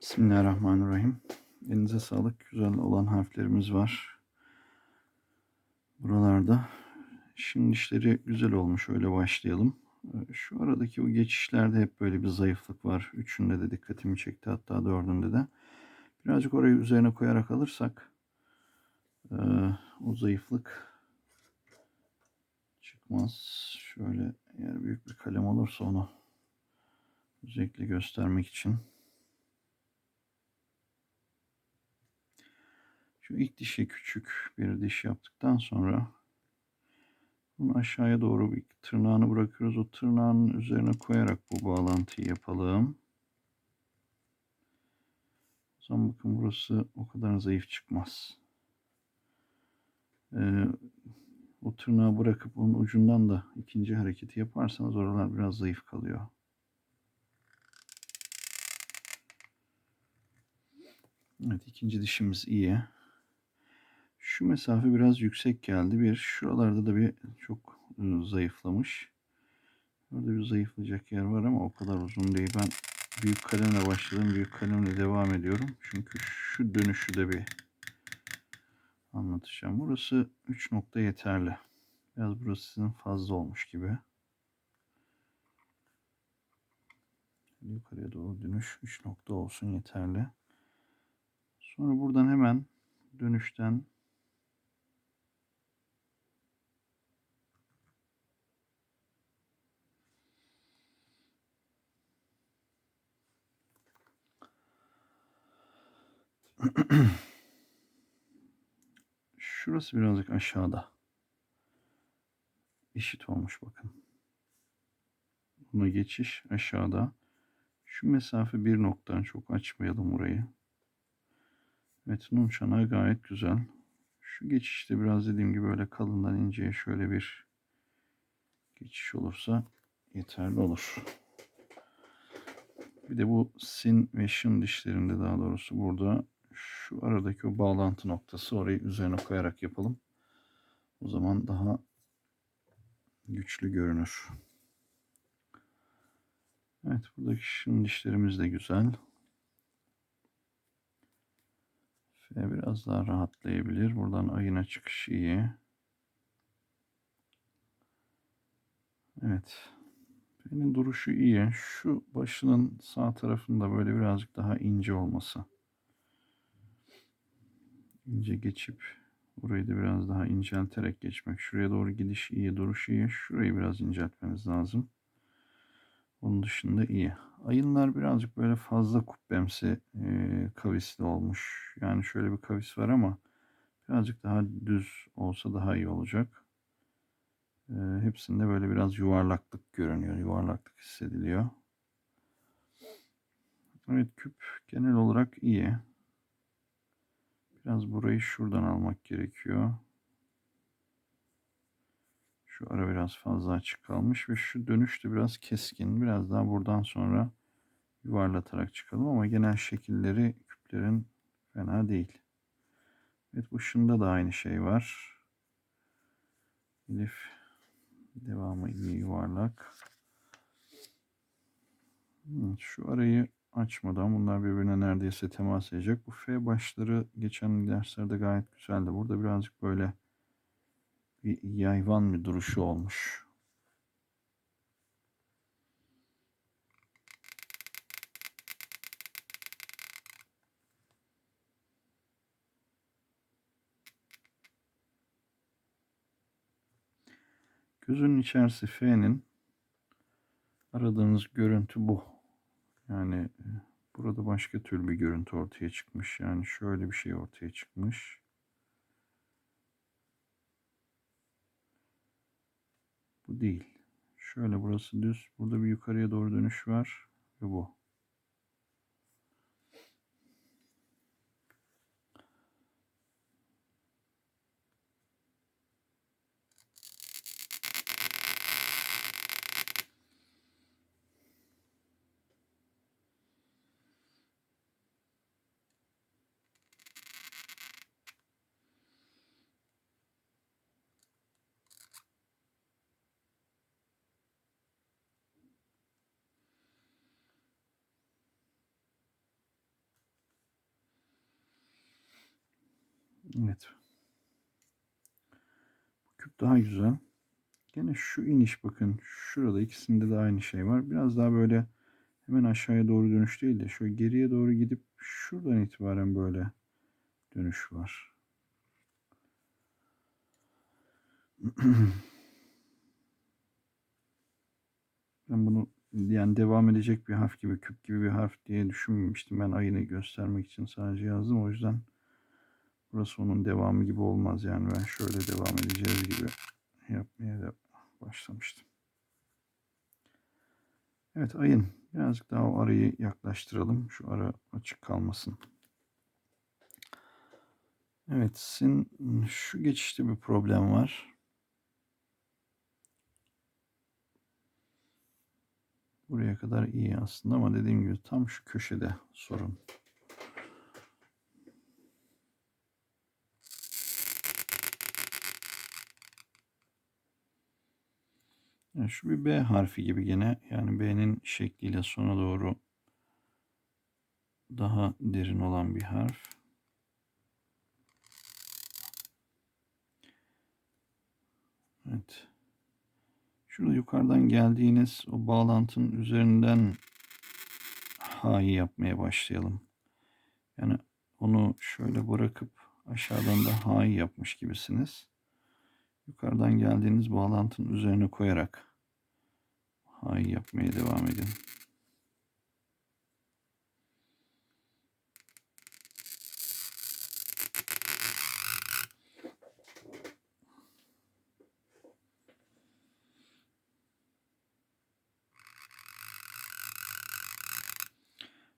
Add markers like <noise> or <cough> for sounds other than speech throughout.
Bismillahirrahmanirrahim. Elinize sağlık. Güzel olan harflerimiz var. Buralarda. Şimdi işleri güzel olmuş. Öyle başlayalım. Ee, Şu aradaki o geçişlerde hep böyle bir zayıflık var. Üçünde de dikkatimi çekti. Hatta dördünde de. Birazcık orayı üzerine koyarak alırsak ee, o zayıflık çıkmaz. Şöyle eğer büyük bir kalem olursa onu özellikle göstermek için Şu ilk dişi küçük bir diş yaptıktan sonra bunu aşağıya doğru bir tırnağını bırakıyoruz. O tırnağın üzerine koyarak bu bağlantıyı yapalım. O zaman bakın burası o kadar zayıf çıkmaz. Ee, o tırnağı bırakıp onun ucundan da ikinci hareketi yaparsanız oralar biraz zayıf kalıyor. Evet ikinci dişimiz iyi. Şu mesafe biraz yüksek geldi. Bir şuralarda da bir çok ıı, zayıflamış. Orada bir zayıflayacak yer var ama o kadar uzun değil. Ben büyük kalemle başladım. Büyük kalemle devam ediyorum. Çünkü şu dönüşü de bir anlatacağım. Burası 3 nokta yeterli. Biraz burası sizin fazla olmuş gibi. Yukarıya doğru dönüş 3 nokta olsun yeterli. Sonra buradan hemen dönüşten Şurası birazcık aşağıda. Eşit olmuş bakın. Buna geçiş aşağıda. Şu mesafe bir noktadan çok açmayalım orayı. Evet nun çanağı gayet güzel. Şu geçişte biraz dediğim gibi böyle kalından inceye şöyle bir geçiş olursa yeterli olur. Bir de bu sin ve şın dişlerinde daha doğrusu burada şu aradaki o bağlantı noktası orayı üzerine koyarak yapalım. O zaman daha güçlü görünür. Evet buradaki şın dişlerimiz de güzel. F biraz daha rahatlayabilir. Buradan ayına çıkış iyi. Evet. F'nin duruşu iyi. Şu başının sağ tarafında böyle birazcık daha ince olması. İnce geçip burayı da biraz daha incelterek geçmek. Şuraya doğru gidiş iyi, duruş iyi. Şurayı biraz inceltmemiz lazım. Onun dışında iyi. Ayınlar birazcık böyle fazla kubbemsi e, kavisli olmuş. Yani şöyle bir kavis var ama birazcık daha düz olsa daha iyi olacak. E, hepsinde böyle biraz yuvarlaklık görünüyor. Yuvarlaklık hissediliyor. Evet küp genel olarak iyi. Biraz burayı şuradan almak gerekiyor. Şu ara biraz fazla açık kalmış ve şu dönüş de biraz keskin. Biraz daha buradan sonra yuvarlatarak çıkalım ama genel şekilleri küplerin fena değil. Evet bu şunda da aynı şey var. Elif devamı iyi yuvarlak. Şu arayı açmadan bunlar birbirine neredeyse temas edecek. Bu F başları geçen derslerde gayet güzeldi. Burada birazcık böyle bir yayvan bir duruşu olmuş. Gözünün içerisi F'nin aradığınız görüntü bu. Yani e, burada başka türlü bir görüntü ortaya çıkmış. Yani şöyle bir şey ortaya çıkmış. Bu değil. Şöyle burası düz. Burada bir yukarıya doğru dönüş var. Ve bu. Evet. Bu küp daha güzel. Gene şu iniş bakın. Şurada ikisinde de aynı şey var. Biraz daha böyle hemen aşağıya doğru dönüş değil de şöyle geriye doğru gidip şuradan itibaren böyle dönüş var. <clears throat> Ben bunu yani devam edecek bir harf gibi, küp gibi bir harf diye düşünmemiştim. Ben ayını göstermek için sadece yazdım. O yüzden burası onun devamı gibi olmaz. Yani ben şöyle devam edeceğiz gibi yapmaya da başlamıştım. Evet ayın birazcık daha o arayı yaklaştıralım. Şu ara açık kalmasın. Evet sizin şu geçişte bir problem var. Buraya kadar iyi aslında ama dediğim gibi tam şu köşede sorun. Yani şu bir B harfi gibi gene. Yani B'nin şekliyle sona doğru daha derin olan bir harf. Evet. Şurada yukarıdan geldiğiniz o bağlantının üzerinden ha'yı yapmaya başlayalım. Yani onu şöyle bırakıp aşağıdan da ha'yı yapmış gibisiniz. Yukarıdan geldiğiniz bağlantının üzerine koyarak ha'yı yapmaya devam edin.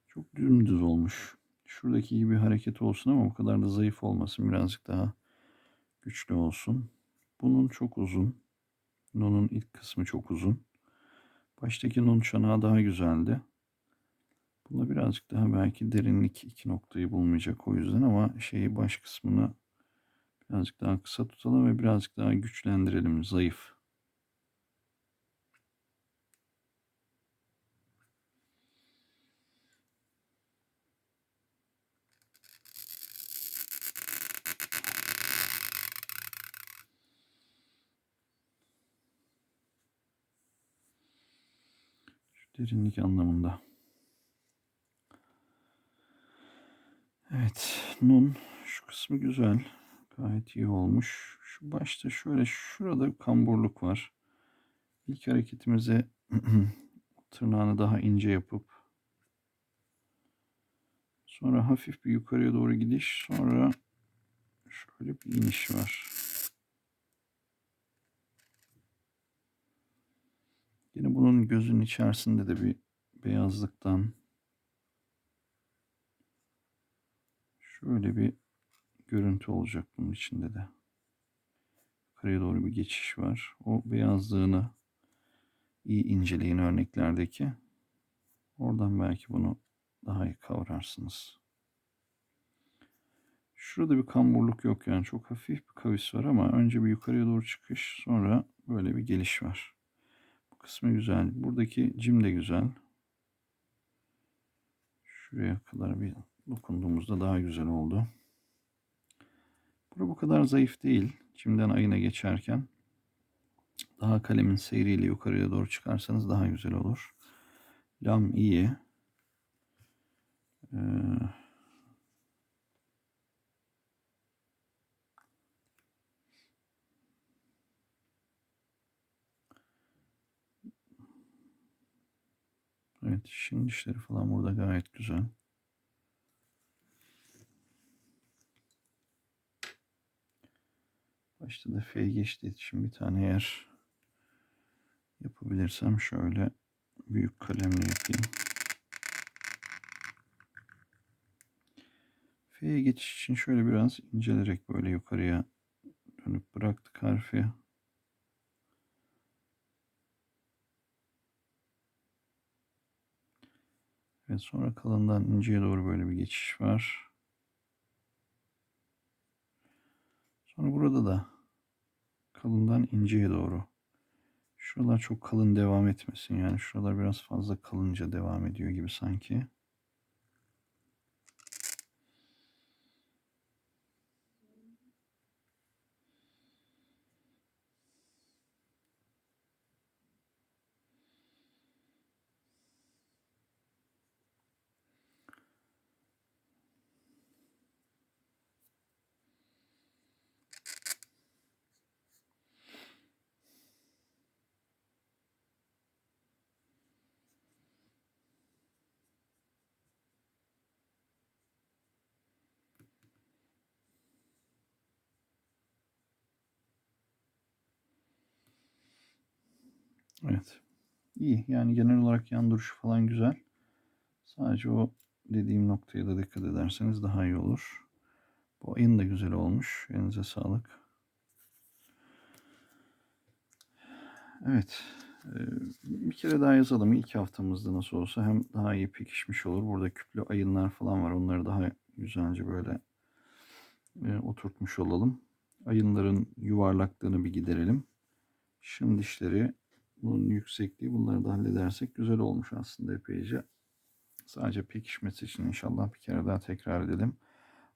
Çok dümdüz olmuş. Şuradaki gibi hareket olsun ama bu kadar da zayıf olmasın. Birazcık daha güçlü olsun. Bunun çok uzun. Nun'un ilk kısmı çok uzun. Baştaki nun çanağı daha güzeldi. Bunda birazcık daha belki derinlik iki noktayı bulmayacak o yüzden ama şeyi baş kısmını birazcık daha kısa tutalım ve birazcık daha güçlendirelim. Zayıf. Derinlik anlamında. Evet. Nun şu kısmı güzel. Gayet iyi olmuş. Şu başta şöyle şurada kamburluk var. İlk hareketimize <clears throat> tırnağını daha ince yapıp sonra hafif bir yukarıya doğru gidiş sonra şöyle bir iniş var. Yine bunun gözün içerisinde de bir beyazlıktan şöyle bir görüntü olacak bunun içinde de. Yukarıya doğru bir geçiş var. O beyazlığını iyi inceleyin örneklerdeki. Oradan belki bunu daha iyi kavrarsınız. Şurada bir kamburluk yok yani çok hafif bir kavis var ama önce bir yukarıya doğru çıkış sonra böyle bir geliş var kısmı güzel. Buradaki cim de güzel. Şuraya kadar bir dokunduğumuzda daha güzel oldu. Bura bu kadar zayıf değil. Cimden ayına geçerken daha kalemin seyriyle yukarıya doğru çıkarsanız daha güzel olur. Lam iyi. Ee, Evet şimdi işleri falan burada gayet güzel. Başta da F geçtiği için bir tane yer yapabilirsem şöyle büyük kalemle yapayım. F'ye geçiş için şöyle biraz incelerek böyle yukarıya dönüp bıraktık harfi. Evet sonra kalından inceye doğru böyle bir geçiş var. Sonra burada da kalından inceye doğru. Şuralar çok kalın devam etmesin. Yani şuralar biraz fazla kalınca devam ediyor gibi sanki. Evet. İyi. Yani genel olarak yan duruşu falan güzel. Sadece o dediğim noktaya da dikkat ederseniz daha iyi olur. Bu ayın da güzel olmuş. Elinize sağlık. Evet. Bir kere daha yazalım. İlk haftamızda nasıl olsa hem daha iyi pekişmiş olur. Burada küplü ayınlar falan var. Onları daha güzelce böyle oturtmuş olalım. Ayınların yuvarlaklığını bir giderelim. Şım dişleri, bunun yüksekliği bunları da halledersek güzel olmuş aslında epeyce. Sadece pekişmesi için inşallah bir kere daha tekrar edelim.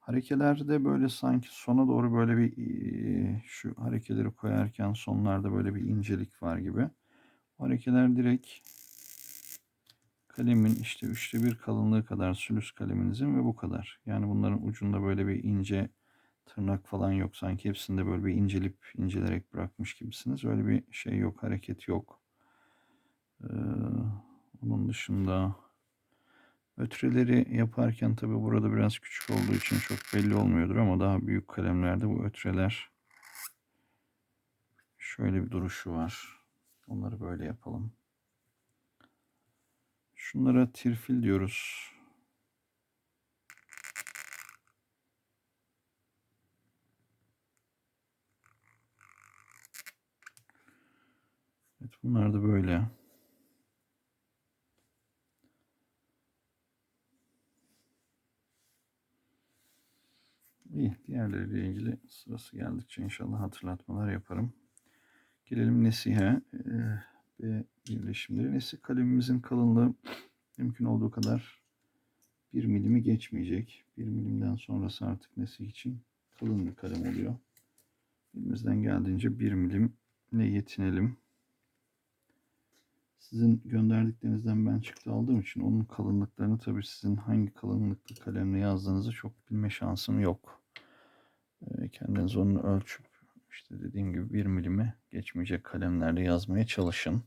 Harekelerde böyle sanki sona doğru böyle bir e, şu harekeleri koyarken sonlarda böyle bir incelik var gibi. Bu harekeler direkt kalemin işte üçte bir kalınlığı kadar sülüs kaleminizin ve bu kadar. Yani bunların ucunda böyle bir ince tırnak falan yok. Sanki hepsinde böyle bir incelip incelerek bırakmış gibisiniz. Öyle bir şey yok, hareket yok. Ee, onun dışında ötreleri yaparken tabi burada biraz küçük olduğu için çok belli olmuyordur ama daha büyük kalemlerde bu ötreler şöyle bir duruşu var. Onları böyle yapalım. Şunlara tirfil diyoruz. Evet bunlar da böyle. İyi. Diğerleriyle ilgili sırası geldikçe inşallah hatırlatmalar yaparım. Gelelim Nesih'e ee, ve birleşimleri. Nesih kalemimizin kalınlığı mümkün olduğu kadar 1 milimi geçmeyecek. 1 milimden sonrası artık Nesih için kalın bir kalem oluyor. Elimizden geldiğince 1 milimle yetinelim. Sizin gönderdiklerinizden ben çıktı aldığım için onun kalınlıklarını tabii sizin hangi kalınlıklı kalemle yazdığınızı çok bilme şansım yok. Ee, kendiniz onu ölçüp işte dediğim gibi 1 milimi geçmeyecek kalemlerle yazmaya çalışın.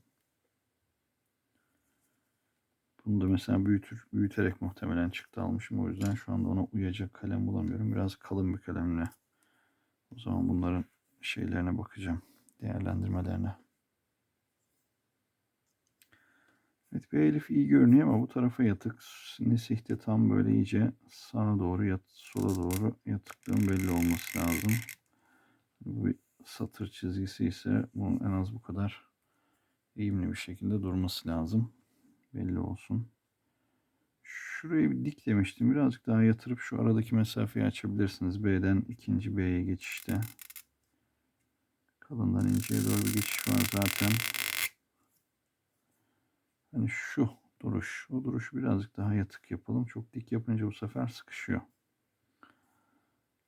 Bunu da mesela büyütür, büyüterek muhtemelen çıktı almışım. O yüzden şu anda ona uyacak kalem bulamıyorum. Biraz kalın bir kalemle. O zaman bunların şeylerine bakacağım. Değerlendirmelerine. Evet bir elif iyi görünüyor ama bu tarafa yatık. Nesih'te tam böyle iyice sağa doğru yat, sola doğru yatıklığın belli olması lazım. Bu bir satır çizgisi ise bunun en az bu kadar eğimli bir şekilde durması lazım. Belli olsun. Şurayı bir dik demiştim. Birazcık daha yatırıp şu aradaki mesafeyi açabilirsiniz. B'den ikinci B'ye geçişte. Kalından inceye doğru bir geçiş var zaten. Hani şu duruş. O duruşu birazcık daha yatık yapalım. Çok dik yapınca bu sefer sıkışıyor.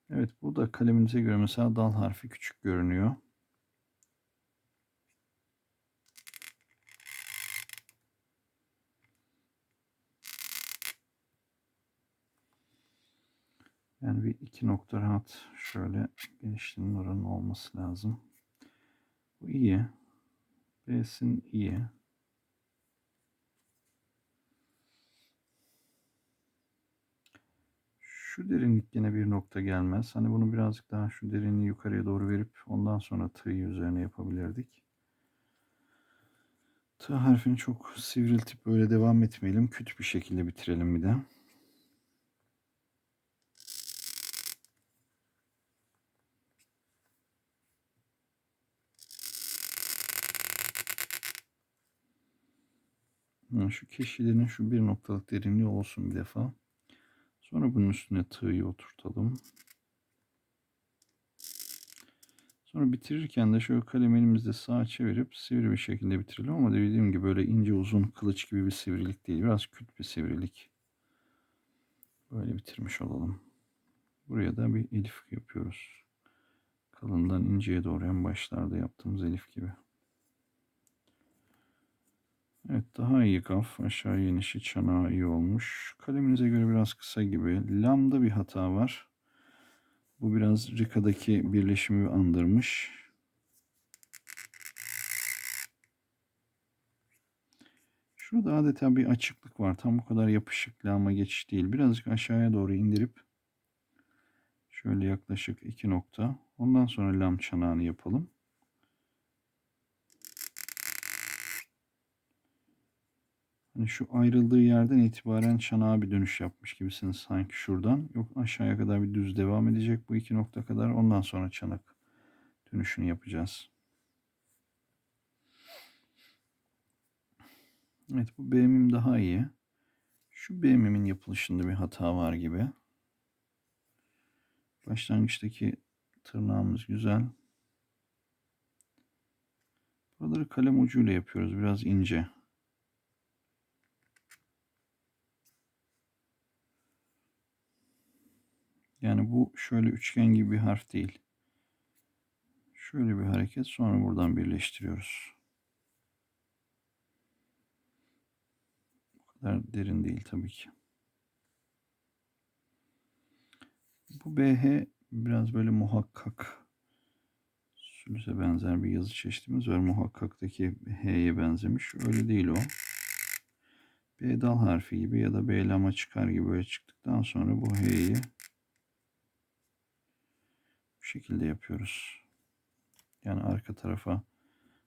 Evet bu da kaleminize göre mesela dal harfi küçük görünüyor. Yani bir iki nokta rahat şöyle genişliğinin oranı olması lazım. Bu iyi. B'sin iyi. Şu derinlik yine bir nokta gelmez. Hani bunu birazcık daha şu derinliği yukarıya doğru verip ondan sonra tığ'yı üzerine yapabilirdik. Tığ harfini çok sivriltip böyle devam etmeyelim. Küt bir şekilde bitirelim bir de. Şu keşilerin şu bir noktalık derinliği olsun bir defa. Sonra bunun üstüne tığı oturtalım. Sonra bitirirken de şöyle kalem elimizde sağa çevirip sivri bir şekilde bitirelim. Ama dediğim gibi böyle ince uzun kılıç gibi bir sivrilik değil. Biraz küt bir sivrilik. Böyle bitirmiş olalım. Buraya da bir elif yapıyoruz. Kalından inceye doğru en başlarda yaptığımız elif gibi. Evet daha iyi kaf. Aşağı inişi çanağı iyi olmuş. Kaleminize göre biraz kısa gibi. Lam'da bir hata var. Bu biraz Rica'daki birleşimi andırmış. Şurada adeta bir açıklık var. Tam bu kadar yapışık lama geçiş değil. Birazcık aşağıya doğru indirip şöyle yaklaşık iki nokta. Ondan sonra lam çanağını yapalım. Hani şu ayrıldığı yerden itibaren çanağa bir dönüş yapmış gibisiniz sanki şuradan. Yok aşağıya kadar bir düz devam edecek bu iki nokta kadar. Ondan sonra çanak dönüşünü yapacağız. Evet bu BM'im daha iyi. Şu BM'imin yapılışında bir hata var gibi. Başlangıçtaki tırnağımız güzel. Buraları kalem ucuyla yapıyoruz. Biraz ince. Yani bu şöyle üçgen gibi bir harf değil. Şöyle bir hareket sonra buradan birleştiriyoruz. Bu kadar derin değil tabii ki. Bu BH biraz böyle muhakkak sülüse benzer bir yazı çeşitimiz var. Muhakkaktaki H'ye benzemiş. Öyle değil o. B dal harfi gibi ya da B lama çıkar gibi böyle çıktıktan sonra bu H'yi şekilde yapıyoruz. Yani arka tarafa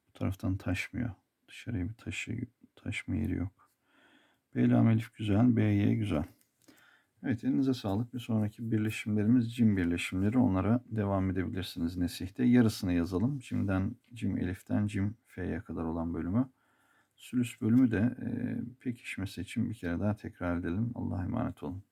bu taraftan taşmıyor. Dışarıya bir taşı, taşma yeri yok. B lam elif güzel. BY güzel. Evet elinize sağlık. Bir sonraki birleşimlerimiz cim birleşimleri. Onlara devam edebilirsiniz Nesih'te. Yarısını yazalım. Cim'den, cim eliften cim F'ye kadar olan bölümü. Sülüs bölümü de e, pekişmesi için bir kere daha tekrar edelim. Allah'a emanet olun.